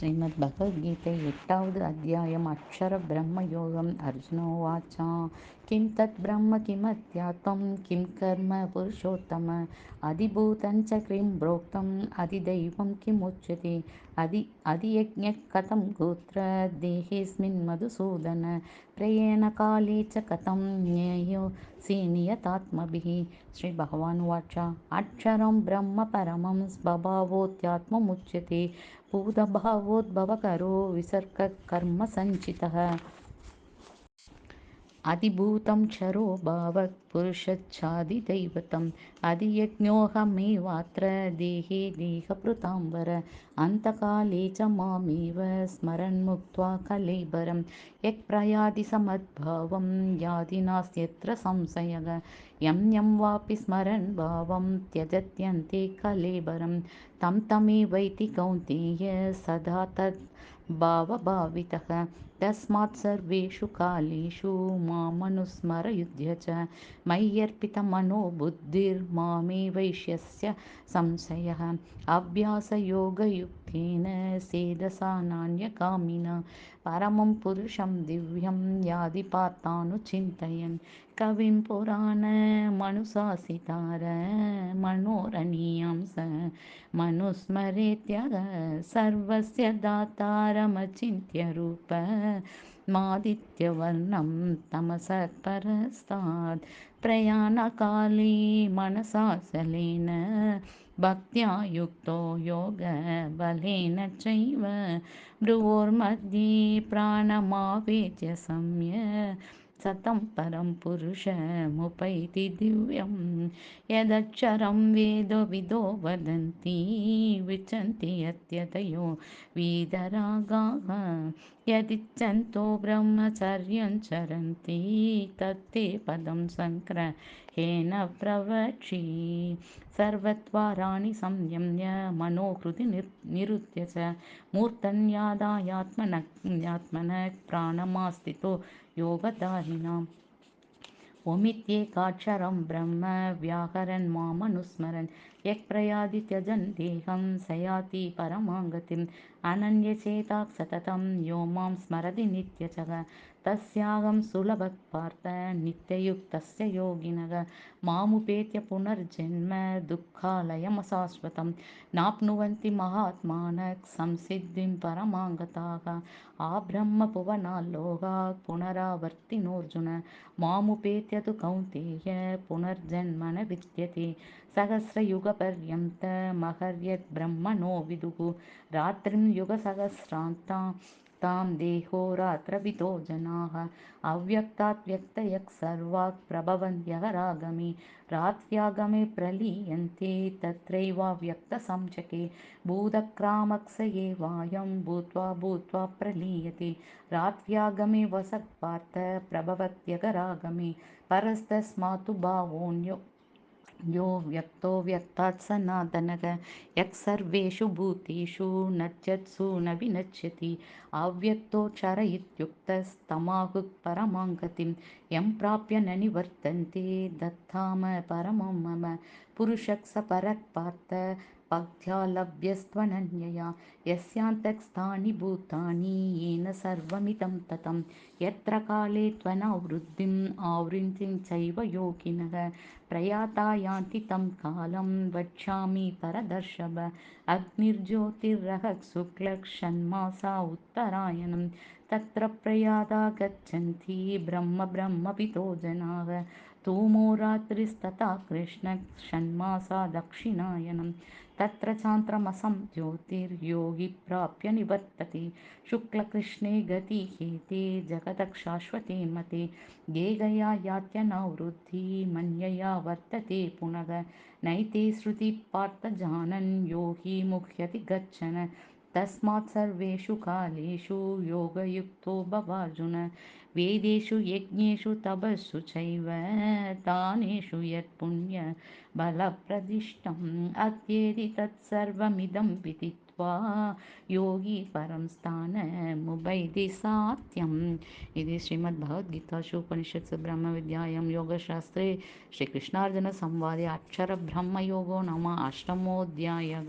ஸ்ரீமத் பகவத்கீதை எட்டாவது அத்தியாயம் அக்ஷர பிரம்ம யோகம். அர்ஜுனோவாச்சா கிம் தத் பிரம்ம கிமத்யாத்வம் கிம் கர்ம புருஷோத்தம. அதிபூதஞ்ச கிம் புரோக்தம். அதிதெய்வம் கிம் உச்சதி. அதி அதியஜ்ஞ கதம் கோத்திர தேகேஸ்மின் மதுசூதன. பிரயேண காலே ச கதம். ஞேயோ सीनियतात्मभिः श्रीभगवानुवाच अक्षरं ब्रह्म परमं स्वभावोऽध्यात्ममुच्यते। भूतभावोद्भवकरो विसर्गकर्मसञ्चितः अधिभूतं क्षरो भावः पुरुषच्छादिदैवतम्। अधियज्ञोऽहमेवात्र देहे देहभृताम्बर अन्तकाले च मामेव स्मरन्मुक्त्वा कलेबरं यक्प्रयाति समद्भावं याति नास्त्यत्र संशयः। यं यं वापि स्मरन् भावं त्यजत्यन्ते कलेबरं तं तमेवैति कौन्तेय सदा तद् भावभावितः तस्मात् सर्वेषु कालेषु मामनुस्मरयुध्य च मय्यर्पितमनो बुद्धिर्मामे वैश्यस्य संशयः। अभ्यासयोगयुक्तेन सेदसा नान्यकामिना परमं पुरुषं दिव्यं यादि पार्थानुचिन्तयन् कविं पुराणमनुशासितार मनोरणीयं स। मनुस्मरेत्यः सर्वस्य दातारमचिन्त्य रूप मादित्यवर्णं तमसः परस्तात् प्रयाणकाले मनसा सलेन भक्त्या युक्तो योगबलेन चैव। भ्रुवोर्मध्ये प्राणमावेद्य सम्य सतं परं पुरुषमुपैति दिव्यं यदक्षरं वेदविदो वदन्ति विचन्ति यत्यतयो वीतरागाः यदिच्छन्तो ब्रह्मचर्यं चरन्ति तत्ते पदं सङ्ग्रहेण प्रवक्षि सर्वद्वाराणि संयम्य मनोहृदि निरुद्य च मूर्धन्यादायात्मनः प्राणमास्थितो योगधारिणाम् ओमित्येकाक्षरं ब्रह्म व्याहरन् मामनुस्मरन् यः प्रयाति त्यजन् देहं स याति परमां गतिम् अनन्यचेताः सततं यो मां स्मरति नित्यशः तस्याहं सुलभः पार्थ नित्ययुक्तस्य योगिनः मामुपेत्य पुनर्जन्म दुःखालयमशाश्वतं नाप्नुवन्ति महात्मानः संसिद्धिं परमां गताः आब्रह्मभुवनाल्लोकाः पुनरावर्तिनोऽर्जुन मामुपेत्य तु कौन्तेय पुनर्जन्म न विद्यते सहस्रयुगपर्यन्तमहर्यद्ब्रह्मणो विदुः रात्रिं युगसहस्रान्तां तां देहोरात्रविदो जनाः। अव्यक्तात् व्यक्तयः सर्वाः प्रभवन्त्यहरागमे रात्र्यागमे प्रलीयन्ते तत्रैवाव्यक्तसंशके भूतक्रामक्स एवायं भूत्वा भूत्वा प्रलीयते। रात्र्यागमे वसत् पार्थ प्रभवत्यगरागमे। परस्तस्मात्तु भावोऽन्यो यो व्यक्तो व्यक्तात् सनातनः यः सर्वेषु भूतेषु नश्यत्सु न विनश्यति अव्यक्तोऽक्षर इत्युक्तस्तमाहुः परमां गतिं यं प्राप्य न निवर्तन्ते दत्ताम परमं मम। पुरुषः स परः पार्थ भक्त्या लभ्यस्त्वनन्यया यस्यान्तःस्थानि भूतानि येन सर्वमिदं ततं यत्र काले त्वनावृत्तिम् आवृत्तिं चैव योगिनः प्रयाता यान्ति तं कालं वक्ष्यामि परदर्शभ अग्निर्ज्योतिरहः शुक्लः षण्मासा उत्तरायणं तत्र प्रयाता गच्छन्ति ब्रह्म ब्रह्मविदो जनाः धूमो रात्रिस्तथा कृष्णः दक्षिणायनं। तत्र चान्द्रमसं ज्योतिर्योगी प्राप्य निवर्तते। शुक्लकृष्णे गतिहेते जगतः शाश्वते मते। गेगया यात्यनावृद्धि मन्यया वर्तते पुनः। नैते श्रुति पार्थ जानन् यो हि मुह्यति गच्छन् तस्मात् सर्वेषु कालेषु योगयुक्तो भवार्जुन। वेदेषु यज्ञेषु तपस्सु चैव दानेषु यत्पुण्यबलप्रदिष्टम्। अत्येति तत्सर्वमिदं विदित्वा योगी परं स्थानमुपैति सात्यम्। इति श्रीमद्भगवद्गीतासु उपनिषत्सु ब्रह्मविद्यायां योगशास्त्रे श्रीकृष्णार्जुनसंवादे अक्षरब्रह्मयोगो नाम अष्टमोऽध्यायः